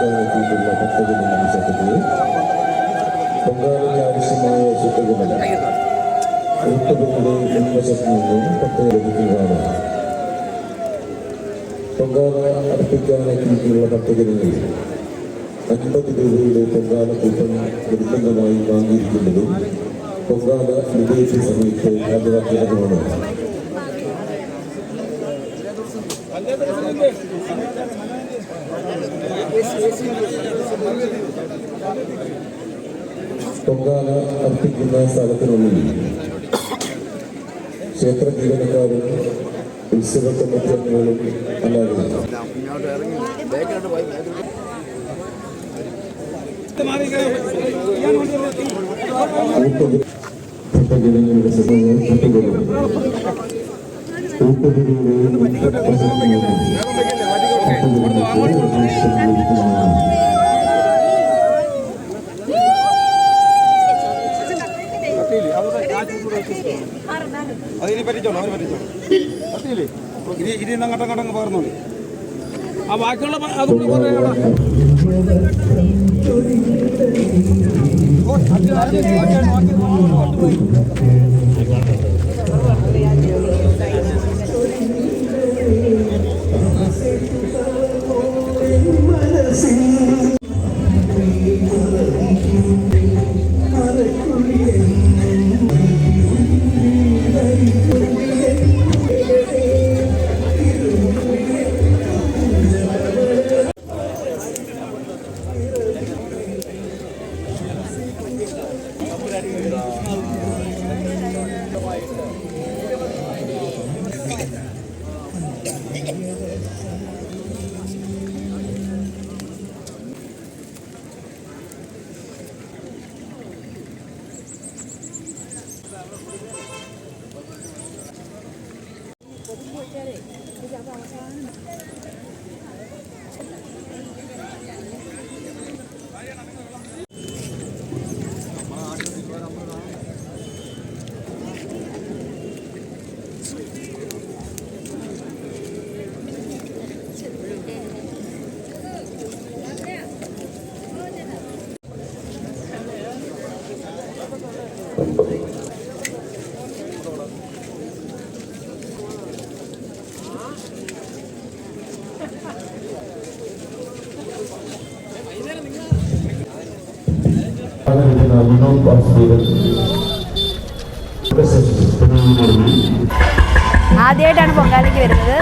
അർപ്പിക്കാനെത്തിയിട്ടുള്ള ഭക്തജനങ്ങളുടെ സംഘത്തിന് പൊങ്കാലയ്ക്ക് ആവശ്യമായ ശുദ്ധജലം ഉൾപ്പെടുന്നത് മുൻവശത്ത് നിന്നും ഭക്തർ ലഭിക്കുന്നതാണ് പൊങ്കാല അർപ്പിക്കാനെത്തിയിട്ടുള്ള ഭക്തജനങ്ങൾ അൻപത് രൂപയുടെ പൊങ്കാല കൂട്ടം നിർബന്ധമായി വാങ്ങിയിരിക്കുന്നതും പൊങ്കാല വിദേശ സമയത്ത് ഹാജരാക്കേണ്ടതുമാണ് പൊങ്കാല അർപ്പിക്കുന്ന സ്ഥലത്തിനുള്ളിൽ ക്ഷേത്ര ജീവനക്കാരും ഉത്സവ കമ്മിറ്റി അംഗങ്ങളും അല്ലാതെ ഭക്തജനങ്ങളുടെ ശ്രദ്ധ കിട്ടുകയും ഊട്ടുതിരിയുടെ മുഖ്യ പ്രസംഗങ്ങളും പറ്റിയില്ലേ ഇനി ഇനി അങ്ങോട്ട് അങ്ങോട്ടും പകർന്നോളൂ ആ ബാക്കിയുള്ള അതുകൂടി പറഞ്ഞേക്കടാ. Pastor ആദ്യമായിട്ടാണ് പൊങ്കാലയ്ക്ക് വരുന്നത്.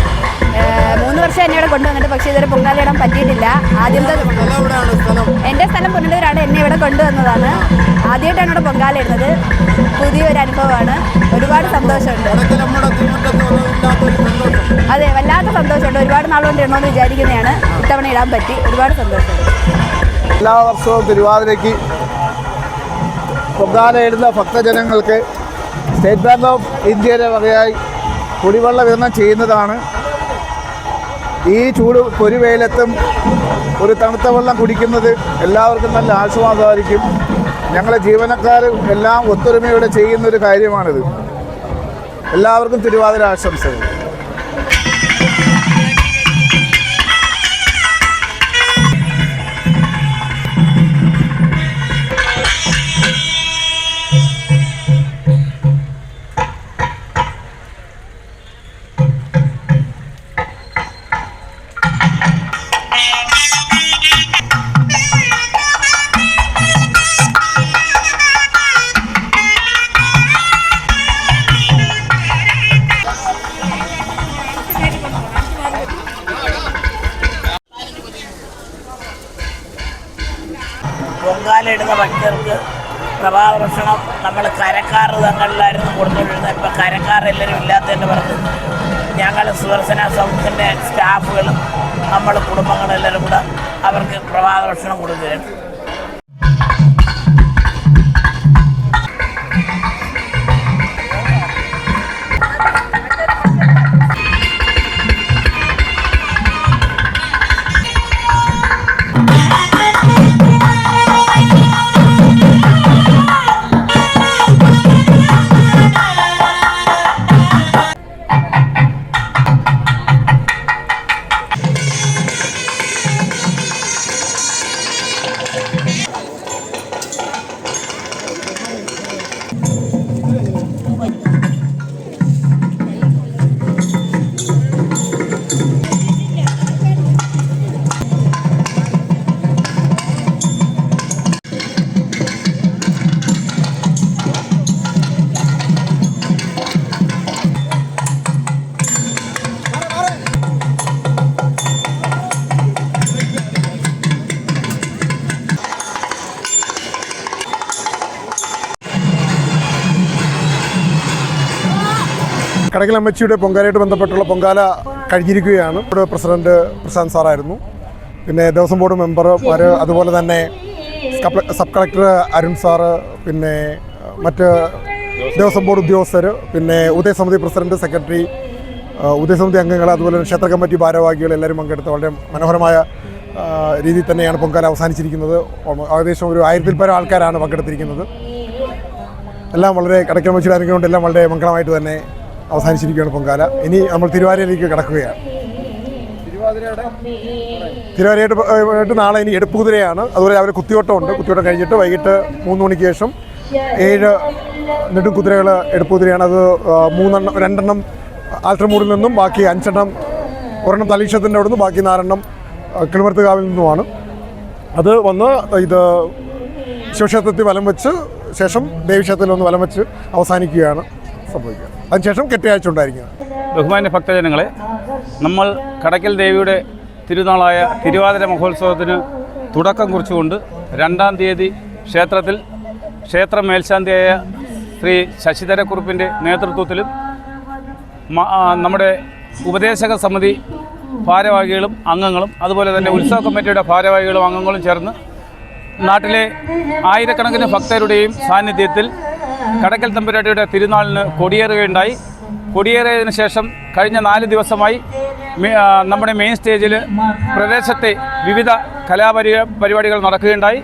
മൂന്ന് വർഷം എന്നെ ഇവിടെ കൊണ്ടുവന്നിട്ട് പക്ഷേ ഇതുവരെ പൊങ്കാല ഇടാൻ പറ്റിയിട്ടില്ല. ആദ്യത്തെ എന്റെ സ്ഥലം പുനലൂരാണ് എന്നെ ഇവിടെ കൊണ്ടുവന്നതാണ്. ആദ്യമായിട്ടാണ് ഇവിടെ പൊങ്കാല ഇടുന്നത്. പുതിയൊരു അനുഭവമാണ്. ഒരുപാട് സന്തോഷമുണ്ട്. അതെ വല്ലാത്ത സന്തോഷമുണ്ട്. ഒരുപാട് നാളുകൊണ്ട് ഇടണമെന്ന് വിചാരിക്കുന്നതാണ്. ഇത്തവണ ഇടാൻ പറ്റി. ഒരുപാട് സന്തോഷമുണ്ട്. എല്ലാ വർഷവും തിരുവാതിരയ്ക്ക് പൊങ്കാല ഭക്തജനങ്ങൾക്ക് സ്റ്റേറ്റ് ബാങ്ക് ഓഫ് ഇന്ത്യയുടെ വകയായി കുടിവെള്ള വിതരണം ചെയ്യുന്നതാണ്. ഈ ചൂട് ഒരു പൊരുവേലത്തും ഒരു തണുത്ത വെള്ളം കുടിക്കുന്നത് എല്ലാവർക്കും നല്ല ആശ്വാസമായിരിക്കും. ഞങ്ങളെ ജീവനക്കാർ എല്ലാം ഒത്തൊരുമയോടെ ചെയ്യുന്നൊരു കാര്യമാണിത്. എല്ലാവർക്കും തിരുവാതിര ആശംസകൾ പൊങ്കാലയിടുന്ന ഭക്തർക്ക് പ്രഭാത ഭക്ഷണം നമ്മൾ കരക്കാർ തങ്ങളിലായിരുന്നു കൊടുത്തുകൊണ്ടിരുന്നത് ഇപ്പം കരക്കാർ എല്ലാവരും ഇല്ലാത്തതിന്റെ പുറത്ത് ഞങ്ങൾ സുദർശന സൗത്തിന്റെ സ്റ്റാഫുകളും നമ്മൾ കുടുംബങ്ങളെല്ലാവരും കൂടെ അവർക്ക് പ്രഭാത ഭക്ഷണം കൊടുക്കുകയാണ്. കടകലമ്മച്ചിയുടെ പൊങ്കാലയായിട്ട് ബന്ധപ്പെട്ടുള്ള പൊങ്കാല കഴിഞ്ഞിരിക്കുകയാണ്. ഇവിടെ പ്രസിഡന്റ് പ്രശാന്ത് സാറായിരുന്നു. പിന്നെ ദേവസ്വം ബോർഡ് മെമ്പർമാർ അതുപോലെ തന്നെ സബ് കളക്ടർ അരുൺ സാറ് പിന്നെ മറ്റ് ദേവസ്വം ബോർഡ് ഉദ്യോഗസ്ഥർ പിന്നെ ഉദയസമിതി പ്രസിഡന്റ് സെക്രട്ടറി ഉദയസമിതി അംഗങ്ങൾ അതുപോലെ ക്ഷേത്ര കമ്മിറ്റി ഭാരവാഹികൾ എല്ലാവരും പങ്കെടുത്ത് വളരെ മനോഹരമായ രീതിയിൽ തന്നെയാണ് പൊങ്കാല അവസാനിച്ചിരിക്കുന്നത്. ഏകദേശം ഒരു ആയിരത്തിൽ പരം ആൾക്കാരാണ് പങ്കെടുത്തിരിക്കുന്നത്. എല്ലാം വളരെ കടക്കമച്ചിയുടെ അനുഗ്രഹം കൊണ്ട് എല്ലാം വളരെ മംഗളമായിട്ട് തന്നെ അവസാനിച്ചിരിക്കുകയാണ് പൊങ്കാല. ഇനി നമ്മൾ തിരുവാതിരയിലേക്ക് കിടക്കുകയാണ്. ആയിട്ട് നാളെ ഇനി എടുപ്പുകുതിരയാണ്. അതുപോലെ രാവിലെ കുത്തിയോട്ടമുണ്ട്. കുത്തിയോട്ടം കഴിഞ്ഞിട്ട് വൈകിട്ട് മൂന്ന് മണിക്ക് ശേഷം ഏഴ് നെടും കുതിരകൾ എടുപ്പുകുതിരയാണ്. അത് മൂന്നെണ്ണം രണ്ടെണ്ണം ആൽത്രമൂടിൽ നിന്നും ബാക്കി അഞ്ചെണ്ണം ഒരെണ്ണം തലീക്ഷത്തിന്റെ അവിടെ നിന്ന് ബാക്കി നാലെണ്ണം കിളിമർത്തുകാവിൽ നിന്നുമാണ്. അത് വന്ന് ഇത് ശിവക്ഷേത്രത്തിൽ വലം വെച്ച് ശേഷം ദേവീക്ഷേത്രത്തിൽ ഒന്ന് വലം വെച്ച് അവസാനിക്കുകയാണ് സംഭവിക്കുക. അതിനുശേഷം കെട്ടിയാഴ്ച ഉണ്ടായിരിക്കും ബഹുമാന്യ ഭക്തജനങ്ങളെ നമ്മൾ കടക്കൽ ദേവിയുടെ തിരുനാളായ തിരുവാതിര മഹോത്സവത്തിന് തുടക്കം കുറിച്ചുകൊണ്ട് രണ്ടാം തീയതി ക്ഷേത്രത്തിൽ ക്ഷേത്ര മേൽശാന്തിയായ ശ്രീ ശശിധരക്കുറുപ്പിന്റെ നേതൃത്വത്തിലും നമ്മുടെ ഉപദേശക സമിതി ഭാരവാഹികളും അംഗങ്ങളും അതുപോലെ തന്നെ ഉത്സവ കമ്മിറ്റിയുടെ ഭാരവാഹികളും അംഗങ്ങളും ചേർന്ന് നാട്ടിലെ ആയിരക്കണക്കിന് ഭക്തരുടെയും സാന്നിധ്യത്തിൽ കടക്കൽ തമ്പുരാട്ടിയുടെ തിരുനാളിന് കൊടിയേറുകയുണ്ടായി. കൊടിയേറിയതിനു ശേഷം കഴിഞ്ഞ നാല് ദിവസമായി നമ്മുടെ മെയിൻ സ്റ്റേജിൽ പ്രദേശത്തെ വിവിധ കലാപരി പരിപാടികൾ നടക്കുകയുണ്ടായി.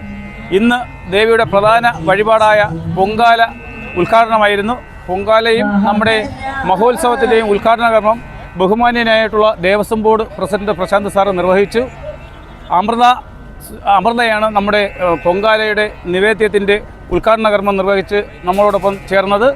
ഇന്ന് ദേവിയുടെ പ്രധാന വഴിപാടായ പൊങ്കാല ഉദ്ഘാടനമായിരുന്നു. പൊങ്കാലയും നമ്മുടെ മഹോത്സവത്തിന്റെയും ഉദ്ഘാടന കർമ്മം ബഹുമാന്യനായിട്ടുള്ള Devaswom board president Prashanth sir നിർവഹിച്ചു. അമൃത അമൃതയാണ് നമ്മുടെ പൊങ്കാലയുടെ നിവേദ്യത്തിന്റെ ഉദ്ഘാടന കർമ്മം നിർവഹിച്ച് നമ്മളോടൊപ്പം ചേർന്നത്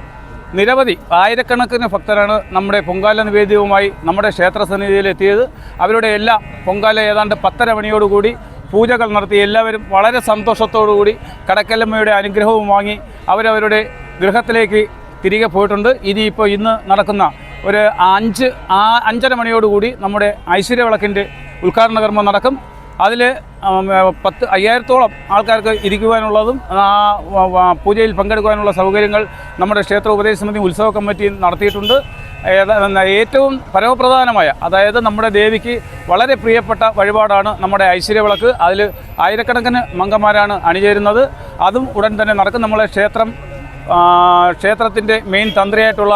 നിരവധി ആയിരക്കണക്കിന് ഭക്തരാണ് നമ്മുടെ പൊങ്കാല നിവേദ്യവുമായി നമ്മുടെ ക്ഷേത്ര സന്നിധിയിലെത്തിയത് അവരുടെ എല്ലാം പൊങ്കാല ഏതാണ്ട് പത്തര മണിയോടുകൂടി പൂജകൾ നടത്തി എല്ലാവരും വളരെ സന്തോഷത്തോടുകൂടി കടക്കല്ലമ്മയുടെ അനുഗ്രഹവും വാങ്ങി അവരവരുടെ ഗൃഹത്തിലേക്ക് തിരികെ പോയിട്ടുണ്ട്. ഇനിയിപ്പോൾ ഇന്ന് നടക്കുന്ന ഒരു അഞ്ച് ആ അഞ്ചര മണിയോടുകൂടി നമ്മുടെ ഐശ്വര്യവിളക്കിന്റെ ഉദ്ഘാടന കർമ്മം നടക്കും. അതിൽ പത്ത് അയ്യായിരത്തോളം ആൾക്കാർക്ക് ഇരിക്കുവാനുള്ളതും ആ പൂജയിൽ പങ്കെടുക്കുവാനുള്ള സൗകര്യങ്ങൾ നമ്മുടെ ക്ഷേത്ര ഉപദേശ സമിതി ഉത്സവ കമ്മിറ്റി നടത്തിയിട്ടുണ്ട്. ഏറ്റവും പരമപ്രധാനമായ അതായത് നമ്മുടെ ദേവിക്ക് വളരെ പ്രിയപ്പെട്ട വഴിപാടാണ് നമ്മുടെ ഐശ്വര്യവിളക്ക്. അതിൽ ആയിരക്കണക്കിന് മംഗന്മാരാണ് അണിചേരുന്നത്. അതും ഉടൻ തന്നെ നടക്കും. നമ്മളെ ക്ഷേത്രം ക്ഷേത്രത്തിന്റെ മെയിൻ തന്ത്രിയായിട്ടുള്ള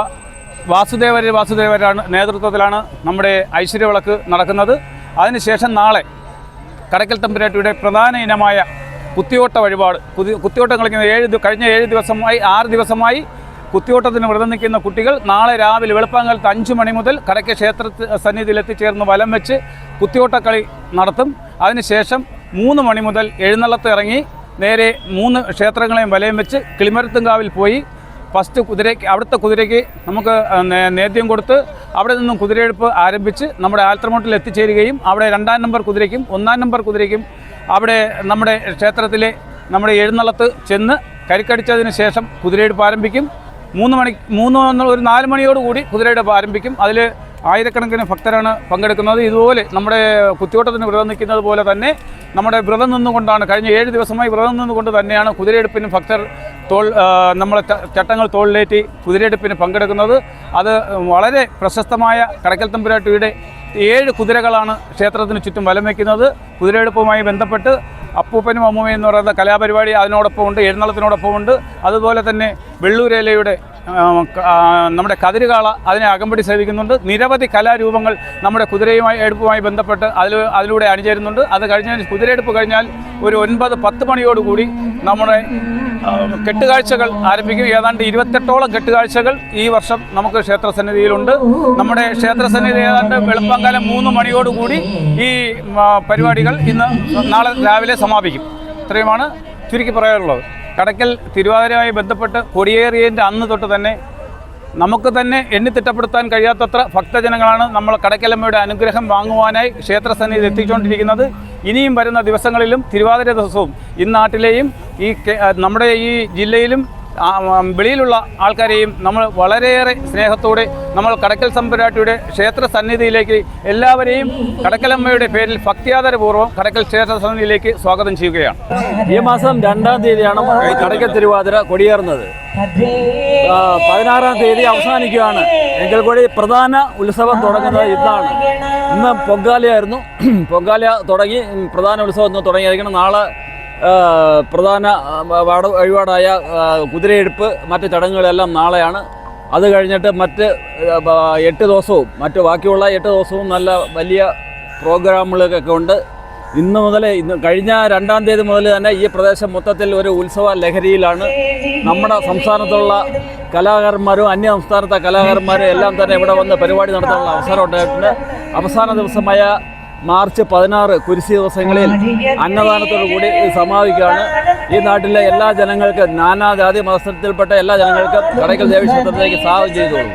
വാസുദേവര് വാസുദേവരാണ് നേതൃത്വത്തിലാണ് നമ്മുടെ ഐശ്വര്യവിളക്ക് നടക്കുന്നത്. അതിനുശേഷം നാളെ കടക്കൽ തമ്പുരാട്ടിയുടെ പ്രധാന ഇനമായ കുത്തിയോട്ട വഴിപാട്. കുതി കുത്തിയോട്ടം കളിക്കുന്ന ഏഴ് കഴിഞ്ഞ ഏഴ് ദിവസമായി ആറ് ദിവസമായി കുത്തിയോട്ടത്തിന് വ്രതം നിൽക്കുന്ന കുട്ടികൾ നാളെ രാവിലെ വെളുപ്പാങ്കാലത്ത് അഞ്ച് മണി മുതൽ കടയ്ക്ക് ക്ഷേത്ര സന്നിധിയിൽ എത്തിച്ചേർന്ന് വലം വെച്ച് കുത്തിയോട്ടക്കളി നടത്തും. അതിനുശേഷം മൂന്ന് മണി മുതൽ എഴുന്നള്ളത്ത് ഇറങ്ങി നേരെ മൂന്ന് ക്ഷേത്രങ്ങളെയും വലയം വെച്ച് കിളിമരത്തുംകാവിൽ പോയി. ഫസ്റ്റ് കുതിരയ്ക്ക് അവിടുത്തെ കുതിരയ്ക്ക് നമുക്ക് നേദ്യം കൊടുത്ത് അവിടെ നിന്നും കുതിരയെടുപ്പ് ആരംഭിച്ച് നമ്മുടെ ആൽത്രമോട്ടിൽ എത്തിച്ചേരുകയും അവിടെ രണ്ടാം നമ്പർ കുതിരയ്ക്കും ഒന്നാം നമ്പർ കുതിരയ്ക്കും അവിടെ നമ്മുടെ ക്ഷേത്രത്തിലെ നമ്മുടെ എഴുന്നള്ളത്ത് ചെന്ന് കരിക്കടിച്ചതിന് ശേഷം കുതിരയെടുപ്പ് ആരംഭിക്കും. മൂന്ന് മണി മൂന്ന് ഒരു നാല് മണിയോടുകൂടി കുതിരയെടുപ്പ് ആരംഭിക്കും. അതിൽ ആയിരക്കണക്കിന് ഭക്തരാണ് പങ്കെടുക്കുന്നത്. ഇതുപോലെ നമ്മുടെ കുത്തിയോട്ടത്തിന് വ്രതം നിൽക്കുന്നത് പോലെ തന്നെ നമ്മുടെ വ്രതം നിന്നുകൊണ്ടാണ് കഴിഞ്ഞ ഏഴ് ദിവസമായി വ്രതം നിന്നുകൊണ്ട് തന്നെയാണ് കുതിരയെടുപ്പിന് ഭക്തർ തോൾ നമ്മളെ ചട്ടങ്ങൾ തോളിലേറ്റി കുതിരയെടുപ്പിന് പങ്കെടുക്കുന്നത്. അത് വളരെ പ്രശസ്തമായ കടക്കൽ തമ്പുരാട്ടിയുടെ ഏഴ് കുതിരകളാണ് ക്ഷേത്രത്തിന് ചുറ്റും വലം വയ്ക്കുന്നത്. കുതിരയെടുപ്പുമായി ബന്ധപ്പെട്ട് അപ്പൂപ്പനും അമ്മൂമ്മയും എന്ന് പറയുന്ന കലാപരിപാടി അതിനോടൊപ്പം ഉണ്ട് എഴുന്നള്ളത്തിനോടൊപ്പം ഉണ്ട് അതുപോലെ തന്നെ വെള്ളൂരേലയുടെ നമ്മുടെ കതിരുകാള അതിനെ അകമ്പടി സേവിക്കുന്നുണ്ട്. നിരവധി കലാരൂപങ്ങൾ നമ്മുടെ കുതിരയുമായി എടുപ്പുമായി ബന്ധപ്പെട്ട് അതിൽ അതിലൂടെ അണിചേരുന്നുണ്ട്. അത് കഴിഞ്ഞാൽ കുതിരയെടുപ്പ് കഴിഞ്ഞാൽ ഒരു ഒൻപത് പത്ത് മണിയോടുകൂടി നമ്മുടെ കെട്ടുകാഴ്ചകൾ ആരംഭിക്കും. ഏതാണ്ട് ഇരുപത്തെട്ടോളം കെട്ടുകാഴ്ചകൾ ഈ വർഷം നമുക്ക് ക്ഷേത്രസന്നിധിയിലുണ്ട്. നമ്മുടെ ക്ഷേത്രസന്നിധി ഏതാണ്ട് വെളുപ്പാങ്കാലം മൂന്ന് മണിയോടുകൂടി ഈ പരിപാടികൾ ഇന്ന് നാളെ രാവിലെ സമാപിക്കും. ഇത്രയുമാണ് ചുരുക്കി പറയാനുള്ളത്. കടക്കൽ തിരുവാതിരയുമായി ബന്ധപ്പെട്ട് കൊടിയേറിയതിന്റെ അന്ന് തൊട്ട് തന്നെ നമുക്ക് തന്നെ എണ്ണിത്തിട്ടപ്പെടുത്താൻ കഴിയാത്തത്ര ഭക്തജനങ്ങളാണ് നമ്മൾ കടക്കലമ്മയുടെ അനുഗ്രഹം വാങ്ങുവാനായി ക്ഷേത്രസന്നിധി എത്തിച്ചുകൊണ്ടിരിക്കുന്നത്. ഇനിയും വരുന്ന ദിവസങ്ങളിലും തിരുവാതിര ദിവസവും ഇന്നാട്ടിലെയും നാട്ടിലെയും ഈ നമ്മുടെ ഈ ജില്ലയിലും വെളിയിലുള്ള ആൾക്കാരെയും നമ്മൾ വളരെയേറെ സ്നേഹത്തോടെ നമ്മൾ കടക്കൽ സമ്പരാട്ടിയുടെ ക്ഷേത്ര സന്നിധിയിലേക്ക് എല്ലാവരെയും കടക്കലമ്മയുടെ പേരിൽ ഭക്തിയാദരപൂർവം കടക്കൽ ക്ഷേത്ര സന്നിധിയിലേക്ക് സ്വാഗതം ചെയ്യുകയാണ്. ഈ മാസം രണ്ടാം തീയതിയാണ് കടക്കൽ തിരുവാതിര കൊടിയേറുന്നത്. പതിനാറാം തീയതി അവസാനിക്കുകയാണ്. എങ്കിൽ കൂടി പ്രധാന ഉത്സവം തുടങ്ങുന്നത് ഇതാണ് ഇന്ന് പൊങ്കാലയായിരുന്നു. പൊങ്കാല തുടങ്ങി പ്രധാന ഉത്സവം തുടങ്ങിയിരിക്കണം നാളെ പ്രധാന വാട വഴിപാടായ കുതിരയെടുപ്പ് മറ്റ് ചടങ്ങുകളെല്ലാം നാളെയാണ്. അത് കഴിഞ്ഞിട്ട് മറ്റ് എട്ട് ദിവസവും മറ്റ് ബാക്കിയുള്ള എട്ട് ദിവസവും നല്ല വലിയ പ്രോഗ്രാമുകളൊക്കെ ഉണ്ട്. ഇന്ന് മുതൽ ഇന്ന് കഴിഞ്ഞ രണ്ടാം തീയതി മുതൽ തന്നെ ഈ പ്രദേശം മൊത്തത്തിൽ ഒരു ഉത്സവ ലഹരിയിലാണ്. നമ്മുടെ സംസ്ഥാനത്തുള്ള കലാകാരന്മാരും അന്യ സംസ്ഥാനത്തെ കലാകാരന്മാരും എല്ലാം തന്നെ ഇവിടെ വന്ന് പരിപാടി നടത്താനുള്ള അവസരം ഉണ്ടായിട്ടുണ്ട്. അവസാന ദിവസമായ മാർച്ച് പതിനാറ് കുരിശി ദിവസങ്ങളിൽ അന്നദാനത്തോടുകൂടി സമാപിക്കുകയാണ്. ഈ നാട്ടിലെ എല്ലാ ജനങ്ങൾക്കും നാനാജാതി മത്സരത്തിൽപ്പെട്ട എല്ലാ ജനങ്ങൾക്കും കടയ്ക്കൽ ദേവീക്ഷേത്രത്തിലേക്ക് സ്വാഗതം ചെയ്തോളൂ